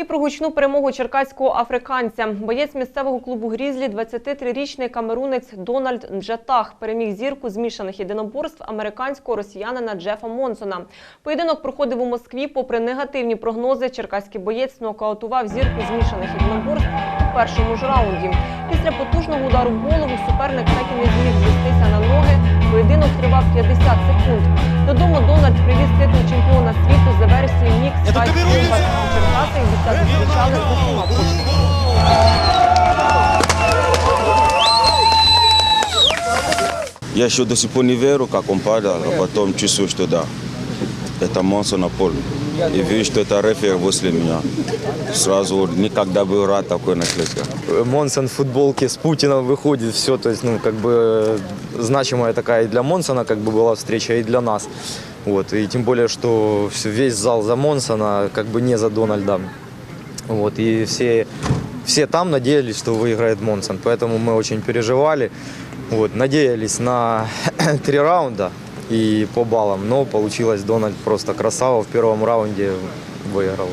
І про гучну перемогу черкаського африканця. Боєць місцевого клубу Грізлі, 23-річний камерунець Дональд Нджатах переміг зірку змішаних єдиноборств американського росіянина Джефа Монсона. Поєдинок проходив у Москві. Попри негативні прогнози, черкаський боєць нокаутував зірку змішаних єдиноборств у першому ж раунді. Після потужного удару в голову суперник так і не зміг звестися на ноги. Поєдинок тривав 50 секунд. Черкаси і бійця зустрічали з усіма почуттями. Я еще до сих пор не верю, как он падал, а потом чувствую, что да, это монстр на поле. И вижу, что это рефер возле меня. Сразу вот никогда был рад такой наследство. Монсон в футболке с Путиным выходит, все, то есть, ну, как бы э, значимая такая и для Монсона, как бы была встреча, и для нас. Вот, и тем более, что всё- весь зал за Монсона, как бы не за Дональда. Вот, и все, все там надеялись, что выиграет Монсон, поэтому мы очень переживали. Вот, надеялись на три раунда и по баллам, но получилось Дональд просто красава в первом раунде выиграл.